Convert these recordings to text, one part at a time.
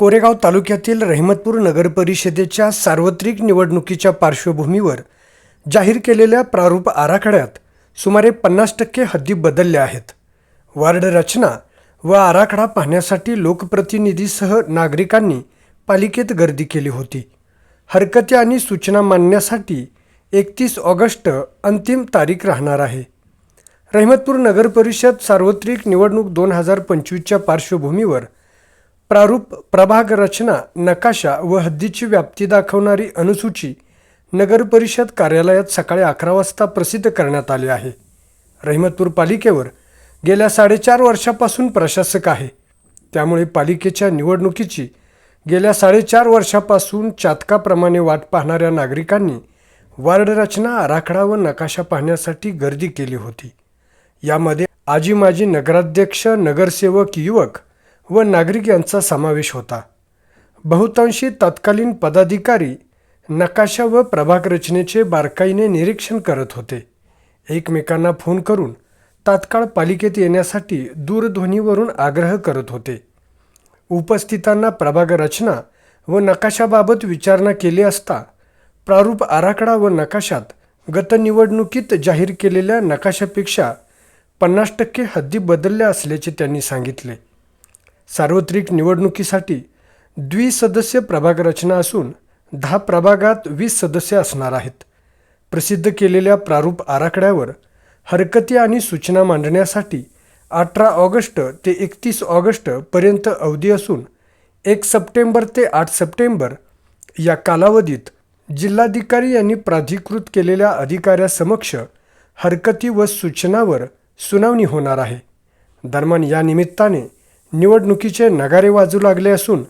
कोरेगाव तालुक्यातील रहिमतपूर नगर परिषदेच्या सार्वत्रिक निवडणुकीच्या पार्श्वभूमीवर जाहीर केलेल्या प्रारूप आराखड्यात सुमारे पन्नास टक्के हद्दी बदलल्या आहेत. वार्ड रचना व आराखडा पाहण्यासाठी लोकप्रतिनिधीसह नागरिकांनी पालिकेत गर्दी केली होती. हरकती आणि सूचना मांडण्यासाठी एकतीस ऑगस्ट अंतिम तारीख राहणार आहे. रहिमतपूर नगर परिषद सार्वत्रिक निवडणूक दोन हजार पंचवीसच्या पार्श्वभूमीवर प्रारूप प्रभाग रचना नकाशा व हद्दीची व्याप्ती दाखवणारी अनुसूची नगरपरिषद कार्यालयात सकाळी अकरा वाजता प्रसिद्ध करण्यात आली आहे. रहिमतपूर पालिकेवर गेल्या साडेचार वर्षापासून प्रशासक आहे. त्यामुळे पालिकेच्या निवडणुकीची गेल्या साडेचार वर्षापासून चातकाप्रमाणे वाट पाहणाऱ्या नागरिकांनी वार्ड रचना आराखडा व नकाशा पाहण्यासाठी गर्दी केली होती. यामध्ये आजी माजी नगराध्यक्ष नगरसेवक युवक व नागरिक यांचा समावेश होता. बहुतांशी तत्कालीन पदाधिकारी नकाशा व प्रभाग रचनेचे बारकाईने निरीक्षण करत होते. एकमेकांना फोन करून तात्काळ पालिकेत येण्यासाठी दूरध्वनीवरून आग्रह करत होते. उपस्थितांना प्रभाग रचना व नकाशाबाबत विचारणा केली असता प्रारूप आराखडा व नकाशात गतनिवडणुकीत जाहीर केलेल्या नकाशापेक्षा पन्नास टक्के हद्दी बदलल्या असल्याचे त्यांनी सांगितले. सार्वत्रिक निवडणुकीसाठी द्विसदस्य प्रभाग रचना असून दहा प्रभागात वीस सदस्य असणार आहेत. प्रसिद्ध केलेल्या प्रारूप आराखड्यावर हरकती आणि सूचना मांडण्यासाठी अठरा ऑगस्ट ते एकतीस ऑगस्टपर्यंत अवधी असून एक सप्टेंबर ते आठ सप्टेंबर या कालावधीत जिल्हाधिकारी यांनी प्राधिकृत केलेल्या अधिकाऱ्यासमक्ष हरकती व सूचनावर सुनावणी होणार आहे. दरम्यान या निमित्ताने निवडणुकीचे नगारे वाजू लागले असून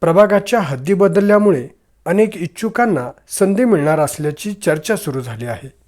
प्रभागाच्या हद्दी बदलल्यामुळे अनेक इच्छुकांना संधी मिळणार असल्याची चर्चा सुरू झाली आहे.